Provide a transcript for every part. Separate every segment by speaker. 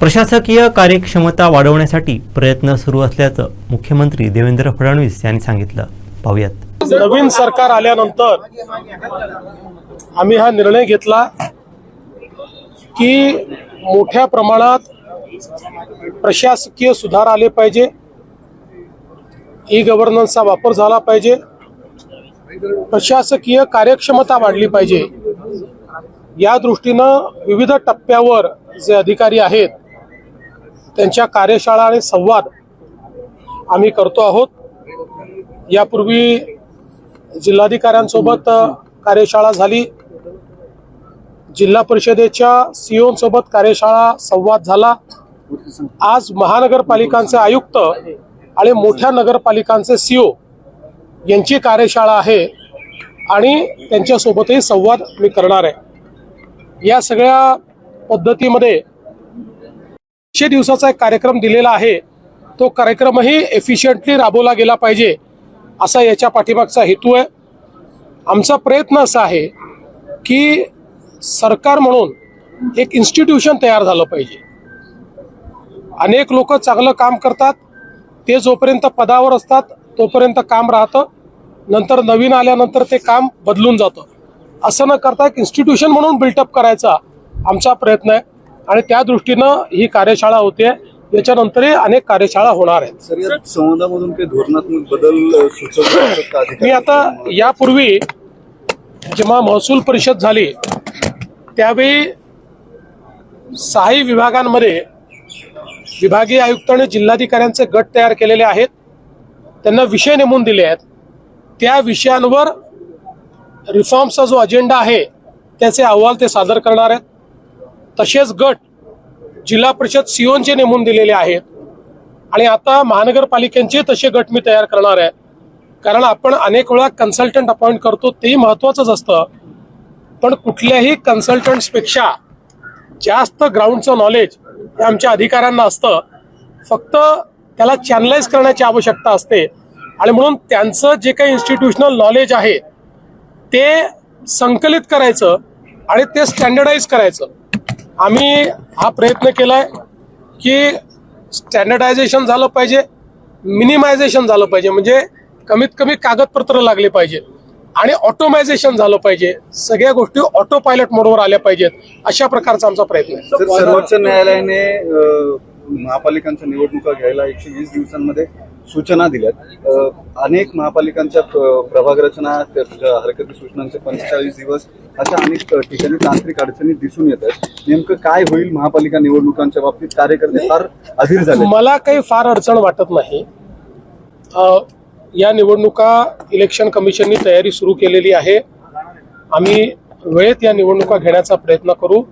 Speaker 1: प्रशासकीय कार्यक्षमता वाढवण्यासाठी प्रयत्न सुरू असल्याचं मुख्यमंत्री देवेंद्र फडणवीस यांनी सांगितलं. पाहूयात.
Speaker 2: नवीन सरकार आल्यानंतर आम्ही हा निर्णय घेतला की मोठ्या प्रमाणात प्रशासकीय सुधार आले पाहिजे. ई गव्हर्नन्सचा वापर झाला पाहिजे. प्रशासकीय कार्यक्षमता वाढली पाहिजे. या दृष्टीनं विविध टप्प्यावर जे अधिकारी आहेत त्यांच्या कार्यशाळा आणि संवाद आम्ही करतो आहोत. यापूर्वी जिल्हाधिकाऱ्यांसोबत कार्यशाळा झाली. जिल्हा परिषदेच्या सीओंसोबत कार्यशाळा संवाद झाला. आज महानगरपालिकांचे आयुक्त आणि मोठ्या नगरपालिकांचे सीओ यांची कार्यशाळा आहे आणि त्यांच्यासोबतही संवाद मी करणार आहे. या सगळ्या पद्धतीमध्ये एकशे दिवसाचा एक कार्यक्रम दिलेला आहे. तो कार्यक्रमही एफिशियंटली राबवला गेला पाहिजे असा याच्या पाठीमागचा हेतू आहे. आमचा प्रयत्न असा आहे की सरकार म्हणून एक इन्स्टिट्यूशन तयार झालं पाहिजे. अनेक लोक चांगलं काम करतात ते जोपर्यंत पदावर असतात तोपर्यंत काम राहतं नंतर नवीन आल्यानंतर ते काम बदलून जातं. असं न करता एक इन्स्टिट्यूशन म्हणून बिल्टअप करायचा आमचा प्रयत्न आहे. आणि त्या दृष्टीनं ही कार्यशाळा होते. याच्यानंतरही अनेक कार्यशाळा होणार आहेत.
Speaker 3: संवादामधून काही धोरणात्मक बदल सुचवले?
Speaker 2: मी आता यापूर्वी जेव्हा महसूल परिषद झाली त्यावेळी सहाही विभागांमध्ये विभागीय आयुक्त आणि जिल्हाधिकाऱ्यांचे गट तयार केलेले आहेत. त्यांना विषय नेमून दिले आहेत. त्या विषयांवर रिफॉर्मचा जो अजेंडा आहे त्याचे अहवाल ते सादर करणार आहेत. तसेच गट जिल्हा परिषद सिओनचे नेमून दिलेले आहेत. आणि आता महानगरपालिकेचे तसे गट मी तयार करणार आहे. कारण आपण अनेक वेळा कन्सल्टंट अपॉइंट करतो तेही महत्त्वाचंच असतं. पण कुठल्याही कन्सल्टंट्सपेक्षा जास्त ग्राउंडचं नॉलेज हे आमच्या अधिकाऱ्यांना असतं. फक्त त्याला चॅनलाइज करण्याची आवश्यकता असते. आणि म्हणून त्यांचं जे काही इन्स्टिट्यूशनल नॉलेज आहे ते संकलित करायचं आणि ते स्टँडर्डाईज करायचं. आम्ही हा प्रयत्न केला आहे की स्टँडर्डायझेशन झालं पाहिजे मिनिमायझेशन झालं पाहिजे. म्हणजे कमीत कमी कागदपत्र लागले पाहिजे आणि ऑटोमायझेशन झालं पाहिजे. सगळ्या गोष्टी ऑटो पायलट मोडवर आल्या पाहिजेत अशा प्रकारचा आमचा प्रयत्न आहे.
Speaker 3: सर्वोच्च न्यायालयाने महापालिकांच्या निवडणुका घ्यायला एकशे वीस दिवसांमध्ये सूचना दिल्यात. अनेक महापालिकांच्या प्रभाग रचना हरकती सूचनांचे पंचेचाळीस दिवस अशा अनेक ठिकाणी तांत्रिक अडचणी दिसून येत आहेत. नेमकं काय होईल महापालिका निवडणुकांच्या बाबतीत? कार्यकर्ते फार अधीर झाले
Speaker 2: मला काही फार अडचण वाटत नाही. या निवडणुका इलेक्शन कमिशननी तयारी सुरू केलेली आहे. आम्ही वेळेत या निवडणुका घेण्याचा प्रयत्न करू.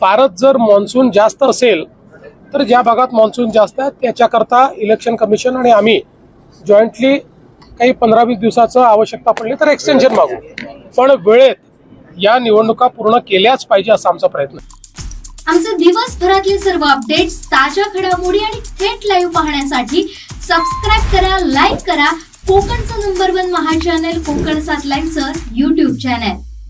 Speaker 2: फारच जर मान्सून जास्त असेल तर ज्या भागात मान्सून जास्त आहे त्याच्याकरता इलेक्शन कमिशन आणि आम्ही जॉईंटली काही पंधरा वीस दिवसाचं आवश्यकता पडली तर एक्सटेन्शन मागू. पण वेळेत या निवडणुका पूर्ण केल्याच पाहिजे असा आमचा प्रयत्न
Speaker 4: आमचे दिवसभरातले सर्व अपडेट्स ताज्या घडामोडी आणि थेट लाईव्ह पाहण्यासाठी सबस्क्राईब करा लाईक करा. कोकणचं नंबर वन महा चॅनल कोकण सात लाईनचं युट्यूब चॅनल